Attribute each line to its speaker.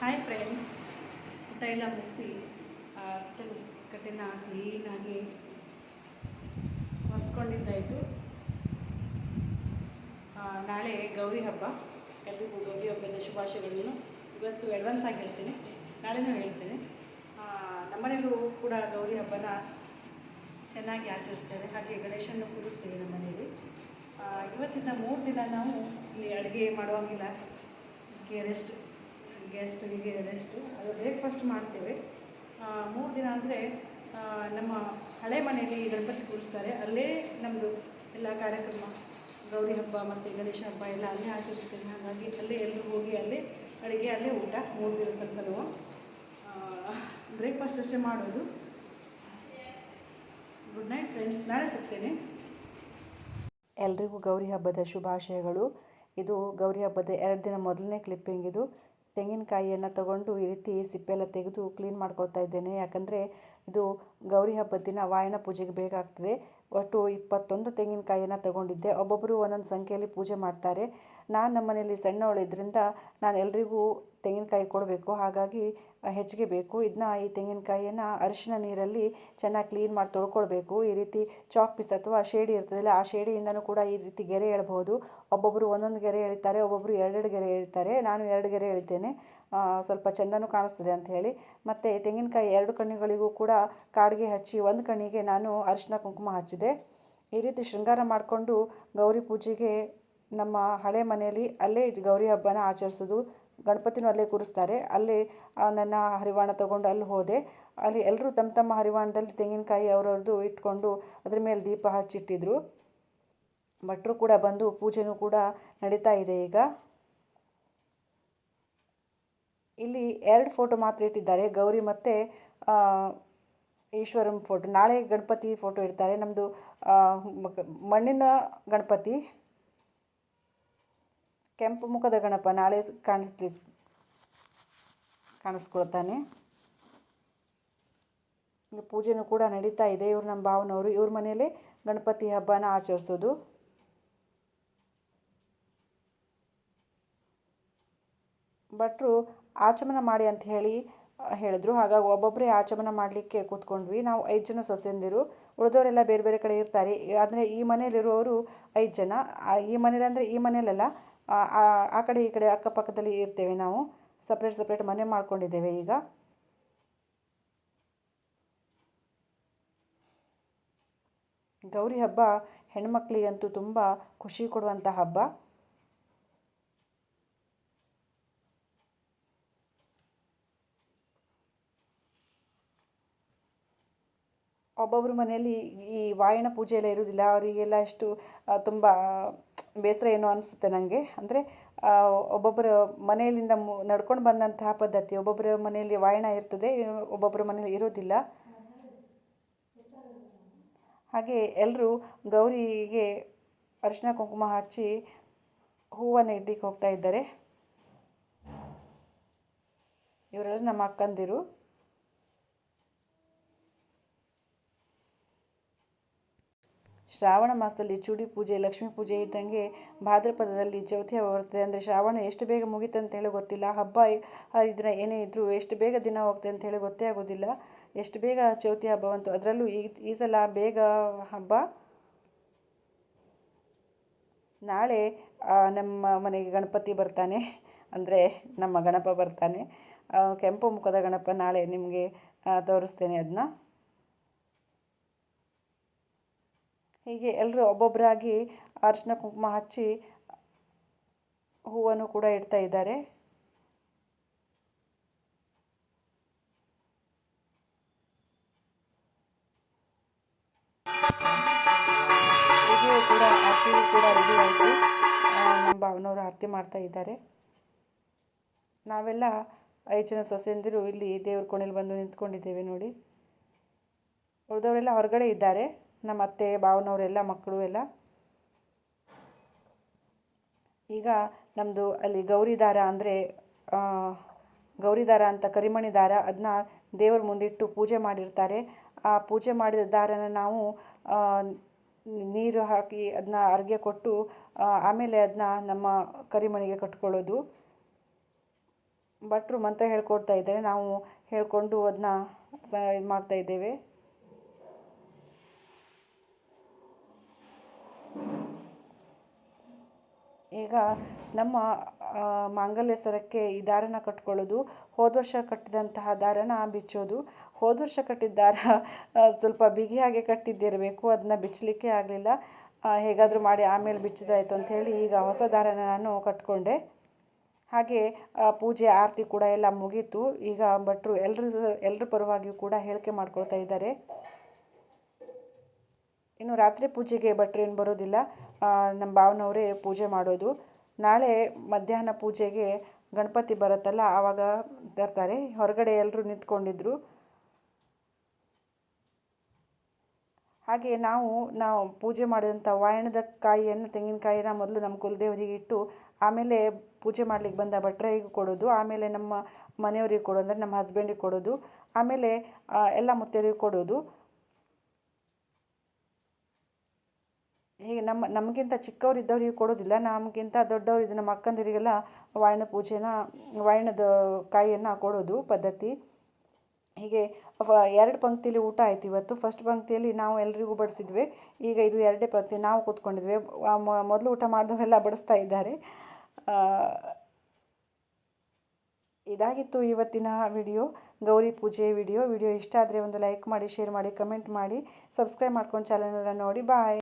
Speaker 1: Hi friends ಊಟ ಎಲ್ಲ ಮುಗಿಸಿ ಕಿಚನ್ ಕಟ್ಟೆನ ಕ್ಲೀನಾಗಿ ಒರೆಸ್ಕೊಂಡಿದ್ದಾಯಿತು ನಾಳೆ ಗೌರಿ ಹಬ್ಬ. ಎಲ್ರಿಗೂ ಗೌರಿ ಹಬ್ಬದ ಶುಭಾಶಯಗಳನ್ನು ಇವತ್ತು ಅಡ್ವಾನ್ಸ್ ಆಗಿ ಹೇಳ್ತೀನಿ. ನಾಳೆನೂ ಹೇಳ್ತೀನಿ. ನಮ್ಮನೆಯಲ್ಲೂ ಕೂಡ ಗೌರಿ ಹಬ್ಬನ ಚೆನ್ನಾಗಿ ಆಚರಿಸ್ತೇವೆ ಹಾಗೆ ಗಣೇಶನ್ನು ಕೂರಿಸ್ತೀವಿ ನಮ್ಮ ಮನೆಯಲ್ಲಿ ಇವತ್ತಿನ ಮೂರು ದಿನ ನಾವು ಇಲ್ಲಿ ಅಡುಗೆ ಮಾಡುವಂಗಿಲ್ಲ. ರೆಸ್ಟ್ ಗೆಸ್ಟ್ಗಳಿಗೆ ರೆಸ್ಟು ಅದು ಬ್ರೇಕ್ಫಾಸ್ಟ್ ಮಾಡ್ತೇವೆ. ಮೂರು ದಿನ ಅಂದರೆ ನಮ್ಮ ಹಳೆ ಮನೆಯಲ್ಲಿ ಗಣಪತಿ ಕೂರಿಸ್ತಾರೆ. ಅಲ್ಲೇ ನಮ್ಮದು ಎಲ್ಲ ಕಾರ್ಯಕ್ರಮ, ಗೌರಿ ಹಬ್ಬ ಮತ್ತು ಗಣೇಶ ಹಬ್ಬ ಎಲ್ಲ ಅಲ್ಲೇ ಆಚರಿಸ್ತೇವೆ ಹಾಗಾಗಿ ಅಲ್ಲೇ ಎಲ್ಲರೂ ಹೋಗಿ ಅಲ್ಲೇ ಅಡುಗೆ, ಅಲ್ಲೇ ಊಟ ಮೂರು ದಿನ ಬ್ರೇಕ್ಫಾಸ್ಟ್ ಅಷ್ಟೇ ಮಾಡೋದು. ಗುಡ್ ನೈಟ್ ಫ್ರೆಂಡ್ಸ್ ನಾಳೆ ಸಿಗ್ತೇನೆ.
Speaker 2: ಎಲ್ರಿಗೂ ಗೌರಿ ಹಬ್ಬದ ಶುಭಾಶಯಗಳು. ಇದು ಗೌರಿ ಹಬ್ಬದ ಎರಡು ದಿನ ಮೊದಲನೇ ಕ್ಲಿಪ್ಪಿಂಗ್ ಇದು. ತೆಂಗಿನಕಾಯಿಯನ್ನು ತಗೊಂಡು ಈ ರೀತಿ ಸಿಪ್ಪೆಲ್ಲ ತೆಗೆದು ಕ್ಲೀನ್ ಮಾಡ್ಕೊಳ್ತಾ ಇದ್ದೇನೆ. ಯಾಕಂದರೆ ಇದು ಗೌರಿ ಹಬ್ಬದ ದಿನ ವಾಯನ ಪೂಜೆಗೆ ಬೇಕಾಗ್ತದೆ ಒಟ್ಟು ಇಪ್ಪತ್ತೊಂದು ತೆಂಗಿನಕಾಯಿಯನ್ನು ತಗೊಂಡಿದ್ದೆ. ಒಬ್ಬೊಬ್ಬರು ಒಂದೊಂದು ಸಂಖ್ಯೆಯಲ್ಲಿ ಪೂಜೆ ಮಾಡ್ತಾರೆ. ನಾನು ನಮ್ಮ ಮನೆಯಲ್ಲಿ ಸಣ್ಣವಳಿದ್ರಿಂದ ನಾನು ಎಲ್ರಿಗೂ ತೆಂಗಿನಕಾಯಿ ಕೊಡಬೇಕು. ಹಾಗಾಗಿ ಹೆಚ್ಚಿಗೆ ಬೇಕು. ಇದನ್ನ ಈ ತೆಂಗಿನಕಾಯಿಯನ್ನು ಅರಿಶಿನ ನೀರಲ್ಲಿ ಚೆನ್ನಾಗಿ ಕ್ಲೀನ್ ಮಾಡಿ ತೊಳ್ಕೊಳ್ಬೇಕು. ಈ ರೀತಿ ಚಾಕ್ ಪೀಸ್ ಅಥವಾ ಶೇಡಿ ಇರ್ತದಲ್ಲ, ಆ ಶೇಡಿಯಿಂದನೂ ಕೂಡ ಈ ರೀತಿ ಗೆರೆ ಹೇಳ್ಬೋದು ಒಬ್ಬೊಬ್ಬರು ಒಂದೊಂದು ಗೆರೆ ಎಳಿತಾರೆ ಒಬ್ಬೊಬ್ಬರು ಎರಡೆರಡು ಗೆರೆ ಎಳಿತಾರೆ ನಾನು ಎರಡು ಗೆರೆ ಎಳಿತೇನೆ ಸ್ವಲ್ಪ ಚೆಂದನೂ ಕಾಣಿಸ್ತದೆ ಅಂತ ಹೇಳಿ. ಮತ್ತು ತೆಂಗಿನಕಾಯಿ ಎರಡು ಕಣ್ಣುಗಳಿಗೂ ಕೂಡ ಕಾಡಿಗೆ ಹಚ್ಚಿ ಒಂದು ಕಣ್ಣಿಗೆ ನಾನು ಅರಿಶಿನ ಕುಂಕುಮ ಹಚ್ಚಿದೆ. ಈ ರೀತಿ ಶೃಂಗಾರ ಮಾಡಿಕೊಂಡು ಗೌರಿ ಪೂಜೆಗೆ ನಮ್ಮ ಹಳೆ ಮನೆಯಲ್ಲಿ ಅಲ್ಲೇ ಗೌರಿ ಹಬ್ಬನ ಆಚರಿಸೋದು ಗಣಪತಿನೂ ಅಲ್ಲೇ ಕೂರಿಸ್ತಾರೆ. ಅಲ್ಲಿ ನನ್ನ ಹರಿವಾಣ ತಗೊಂಡು ಅಲ್ಲಿ ಹೋದೆ. ಅಲ್ಲಿ ಎಲ್ಲರೂ ತಮ್ಮ ತಮ್ಮ ಹರಿವಾಣದಲ್ಲಿ ತೆಂಗಿನಕಾಯಿ ಅವರವ್ರದ್ದು ಇಟ್ಕೊಂಡು ಅದ್ರ ಮೇಲೆ ದೀಪ ಹಚ್ಚಿಟ್ಟಿದ್ರು. ಭಟ್ರು ಕೂಡ ಬಂದು ಪೂಜೆನೂ ಕೂಡ ನಡೀತಾ ಇದೆ ಈಗ. ಇಲ್ಲಿ ಎರಡು ಫೋಟೋ ಮಾತ್ರ ಇಟ್ಟಿದ್ದಾರೆ. ಗೌರಿ ಮತ್ತು ಈಶ್ವರಂ ಫೋಟೋ. ನಾಳೆ ಗಣಪತಿ ಫೋಟೋ ಇಡ್ತಾರೆ. ನಮ್ಮದು ಮಣ್ಣಿನ ಗಣಪತಿ. ಕೆಂಪು ಮುಖದ ಗಣಪ ನಾಳೆ ಕಾಣಿಸ್ಲಿ ಕಾಣಿಸ್ಕೊಳ್ತಾನೆ. ಪೂಜೆನೂ ಕೂಡ ನಡೀತಾ ಇದೆ. ಇವ್ರು ನಮ್ಮ ಭಾವನವರು. ಇವ್ರ ಮನೆಯಲ್ಲಿ ಗಣಪತಿ ಹಬ್ಬನ ಆಚರಿಸೋದು. ಭಟ್ರು ಆಚಮನ ಮಾಡಿ ಅಂತ ಹೇಳಿ ಹೇಳಿದ್ರು. ಹಾಗಾಗಿ ಒಬ್ಬೊಬ್ಬರೇ ಆಚಮನ ಮಾಡಲಿಕ್ಕೆ ಕೂತ್ಕೊಂಡ್ವಿ. ನಾವು ಐದು ಜನ ಸೊಸೆಂದಿರು ಉಳಿದವರೆಲ್ಲ ಬೇರೆ ಬೇರೆ ಕಡೆ ಇರ್ತಾರೆ. ಅಂದರೆ ಈ ಮನೇಲಿರುವವರು ಐದು ಜನ. ಈ ಮನೇಲಿ ಅಂದರೆ ಈ ಮನೇಲೆಲ್ಲ ಆ ಕಡೆ ಈ ಕಡೆ ಅಕ್ಕಪಕ್ಕದಲ್ಲಿ ಇರ್ತೇವೆ ನಾವು. ಸಪ್ರೇಟ್ ಸಪ್ರೇಟ್ ಮನೆ ಮಾಡ್ಕೊಂಡಿದ್ದೇವೆ ಈಗ. ಗೌರಿ ಹಬ್ಬ ಹೆಣ್ಮಕ್ಳಿಗಂತೂ ತುಂಬ ಖುಷಿ ಕೊಡುವಂಥ ಹಬ್ಬ. ಒಬ್ಬೊಬ್ಬರ ಮನೆಯಲ್ಲಿ ಈ ವಾಯಣ ಪೂಜೆ ಎಲ್ಲ ಇರುವುದಿಲ್ಲ, ಅವರಿಗೆಲ್ಲ ಅಷ್ಟು ತುಂಬ ಬೇಸರ ಏನೋ ಅನಿಸುತ್ತೆ ನನಗೆ ಅಂದರೆ ಒಬ್ಬೊಬ್ಬರ ಮನೆಯಲ್ಲಿಂದ ಮು, ನಡ್ಕೊಂಡು ಬಂದಂತಹ ಪದ್ಧತಿ, ಒಬ್ಬೊಬ್ಬರ ಮನೆಯಲ್ಲಿ ವಾಯಣ ಇರ್ತದೆ, ಒಬ್ಬೊಬ್ಬರ ಮನೆಯಲ್ಲಿ ಇರೋದಿಲ್ಲ ಹಾಗೆ ಎಲ್ಲರೂ ಗೌರಿಗೆ ಅರಿಶಿನ ಕುಂಕುಮ ಹಚ್ಚಿ ಹೂವನ್ನು ಇಡ್ಲಿಕ್ಕೆ ಹೋಗ್ತಾ ಇದ್ದಾರೆ. ಇವರೆಲ್ಲ ನಮ್ಮ ಅಕ್ಕಂದಿರು. ಶ್ರಾವಣ ಮಾಸದಲ್ಲಿ ಚೂಡಿ ಪೂಜೆ, ಲಕ್ಷ್ಮೀ ಪೂಜೆ ಇದ್ದಂಗೆ ಭಾದ್ರಪದದಲ್ಲಿ ಚೌತಿ ಹಬ್ಬ ಬರ್ತದೆ. ಅಂದರೆ ಶ್ರಾವಣ ಎಷ್ಟು ಬೇಗ ಅಂತ ಹೇಳಿ ಗೊತ್ತಿಲ್ಲ. ಹಬ್ಬ ಇದ್ರೆ ಏನೇ ಇದ್ದರೂ ಎಷ್ಟು ಬೇಗ ದಿನ ಹೋಗ್ತದೆ ಅಂತೇಳಿ ಗೊತ್ತೇ ಆಗೋದಿಲ್ಲ. ಎಷ್ಟು ಬೇಗ ಚೌತಿ ಹಬ್ಬ ಬಂತು ಅದರಲ್ಲೂ ಈ ಈ ಸಲ ಬೇಗ ಹಬ್ಬ. ನಾಳೆ ನಮ್ಮ ಮನೆಗೆ ಗಣಪತಿ ಬರ್ತಾನೆ. ಅಂದರೆ ನಮ್ಮ ಗಣಪ ಬರ್ತಾನೆ. ಕೆಂಪು ಮುಖದ ಗಣಪ ನಾಳೆ ನಿಮಗೆ ತೋರಿಸ್ತೇನೆ ಅದನ್ನ ಹೀಗೆ ಎಲ್ಲರೂ ಒಬ್ಬೊಬ್ಬರಾಗಿ ಅರಿಶಿನ ಕುಂಕುಮ ಹಚ್ಚಿ ಹೂವನ್ನು ಕೂಡ ಇಡ್ತಾ ಇದ್ದಾರೆ. ಕೂಡ, ಆರತಿ ಕೂಡ ರೆಡಿ ಆಯಿತು. ನಮ್ಮ ಭಾವನವರು ಆರತಿ ಮಾಡ್ತಾ ಇದ್ದಾರೆ. ನಾವೆಲ್ಲ ಐದು ಜನ ಸೊಸೆಯಂದಿರು ಇಲ್ಲಿ ದೇವ್ರ ಕೋಣೆಯಲ್ಲಿ ಬಂದು ನಿಂತ್ಕೊಂಡಿದ್ದೇವೆ ನೋಡಿ. ಉಳಿದವರೆಲ್ಲ ಹೊರಗಡೆ ಇದ್ದಾರೆ. ನಮ್ಮ ಅತ್ತೆ ಭಾವನವರೆಲ್ಲ ಮಕ್ಕಳು ಎಲ್ಲ. ಈಗ ನಮ್ಮದು ಅಲ್ಲಿ ಗೌರಿ ದಾರ ಅಂದರೆ ಗೌರಿ ದಾರ ಅಂತ ಕರಿಮಣಿ ದಾರ ಅದನ್ನ ದೇವರ ಮುಂದಿಟ್ಟು ಪೂಜೆ ಮಾಡಿರ್ತಾರೆ. ಆ ಪೂಜೆ ಮಾಡಿದ ದಾರನ ನಾವು ನೀರು ಹಾಕಿ ಅದನ್ನ ಅರ್ಗೆ ಕೊಟ್ಟು ಆಮೇಲೆ ಅದನ್ನ ನಮ್ಮ ಕರಿಮಣಿಗೆ ಕಟ್ಕೊಳ್ಳೋದು. ಭಟ್ರು ಮಂತ್ರ ಹೇಳ್ಕೊಡ್ತಾ ಇದ್ದಾರೆ. ನಾವು ಹೇಳ್ಕೊಂಡು ಅದನ್ನ ಇದು ಮಾಡ್ತಾ ಇದ್ದೇವೆ. ಈಗ ನಮ್ಮ ಮಾಂಗಲ್ಯ ಸರಕ್ಕೆ ಈ ದಾರನ ಕಟ್ಕೊಳ್ಳೋದು, ಹೋದ ವರ್ಷ ಕಟ್ಟಿದಂತಹ ದಾರನ ಬಿಚ್ಚೋದು. ಹೋದ ವರ್ಷ ಕಟ್ಟಿದ ದಾರ ಸ್ವಲ್ಪ ಸ್ವಲ್ಪ ಬಿಗಿಯಾಗಿ ಕಟ್ಟಿದ್ದಿರಬೇಕು ಅದನ್ನ ಬಿಚ್ಚಲಿಕ್ಕೆ ಆಗಲಿಲ್ಲ. ಹೇಗಾದರೂ ಮಾಡಿ ಆಮೇಲೆ ಬಿಚ್ಚಿದಾಯಿತು ಅಂಥೇಳಿ ಈಗ ಹೊಸ ದಾರನ ನಾನು ಕಟ್ಕೊಂಡೆ. ಹಾಗೆ ಪೂಜೆ, ಆರತಿ ಕೂಡ ಎಲ್ಲ ಮುಗೀತು. ಈಗ ಭಟ್ರು ಎಲ್ಲರ ಎಲ್ಲರ ಪರವಾಗಿಯೂ ಕೂಡ ಹೇಳಿಕೆ ಮಾಡ್ಕೊಳ್ತಾ ಇದ್ದಾರೆ. ಇನ್ನು ರಾತ್ರಿ ಪೂಜೆಗೆ ಭಟ್ರು ಏನು ಬರೋದಿಲ್ಲ. ನಮ್ಮ ಭಾವನವರೇ ಪೂಜೆ ಮಾಡೋದು. ನಾಳೆ ಮಧ್ಯಾಹ್ನ ಪೂಜೆಗೆ ಗಣಪತಿ ಬರುತ್ತಲ್ಲ, ಆವಾಗ ತರ್ತಾರೆ. ಹೊರಗಡೆ ಎಲ್ಲರೂ ನಿಂತ್ಕೊಂಡಿದ್ರು. ಹಾಗೆ ನಾವು ನಾವು ಪೂಜೆ ಮಾಡಿದಂಥ ವಾಯಣದ ಕಾಯಿಯನ್ನು ತೆಂಗಿನಕಾಯಿನ ಮೊದಲು ನಮ್ಮ ಕುಲದೇವರಿಗೆ ಇಟ್ಟು, ಆಮೇಲೆ ಪೂಜೆ ಮಾಡ್ಲಿಕ್ಕೆ ಬಂದ ಭಟ್ರಿಗೆ ಕೊಡೋದು. ಆಮೇಲೆ ನಮ್ಮ ಮನೆಯವರಿಗೆ ಕೊಡೋದು, ಅಂದರೆ ನಮ್ಮ ಹಸ್ಬೆಂಡಿಗೆ ಕೊಡೋದು. ಆಮೇಲೆ ಎಲ್ಲ ಮುತ್ತೈದೆಗೆ ಕೊಡೋದು. ಹೀಗೆ ನಮ್ಮ, ನಮಗಿಂತ ಚಿಕ್ಕವ್ರು ಇದ್ದವರಿಗೆ ಕೊಡೋದಿಲ್ಲ, ನಮಗಿಂತ ದೊಡ್ಡವ್ರು ಇದು ನಮ್ಮ ಅಕ್ಕಂದಿರಿಗೆಲ್ಲ ವಾಯನ ಪೂಜೆನ, ವಾಯನದ ಕಾಯಿಯನ್ನು ಕೊಡೋದು ಪದ್ಧತಿ. ಹೀಗೆ ಎರಡು ಪಂಕ್ತಿಯಲ್ಲಿ ಊಟ ಆಯ್ತು ಇವತ್ತು. ಫಸ್ಟ್ ಪಂಕ್ತಿಯಲ್ಲಿ ನಾವು ಎಲ್ರಿಗೂ ಬಡಿಸಿದ್ವಿ. ಈಗ ಇದು ಎರಡೇ ಪಂಕ್ತಿ, ನಾವು ಕೂತ್ಕೊಂಡಿದ್ವಿ. ಮೊದಲು ಊಟ ಮಾಡಿದವರೆಲ್ಲ ಬಡಿಸ್ತಾ ಇದ್ದಾರೆ. ಇದಾಗಿತ್ತು ಇವತ್ತಿನ ವಿಡಿಯೋ, ಗೌರಿ ಪೂಜೆ ವಿಡಿಯೋ. ವಿಡಿಯೋ ಇಷ್ಟ ಆದರೆ ಒಂದು ಲೈಕ್ ಮಾಡಿ, ಶೇರ್ ಮಾಡಿ, ಕಮೆಂಟ್ ಮಾಡಿ. ಸಬ್ಸ್ಕ್ರೈಬ್ ಮಾಡ್ಕೊಂಡು ಚಾನಲನ್ನು ನೋಡಿ. ಬಾಯ್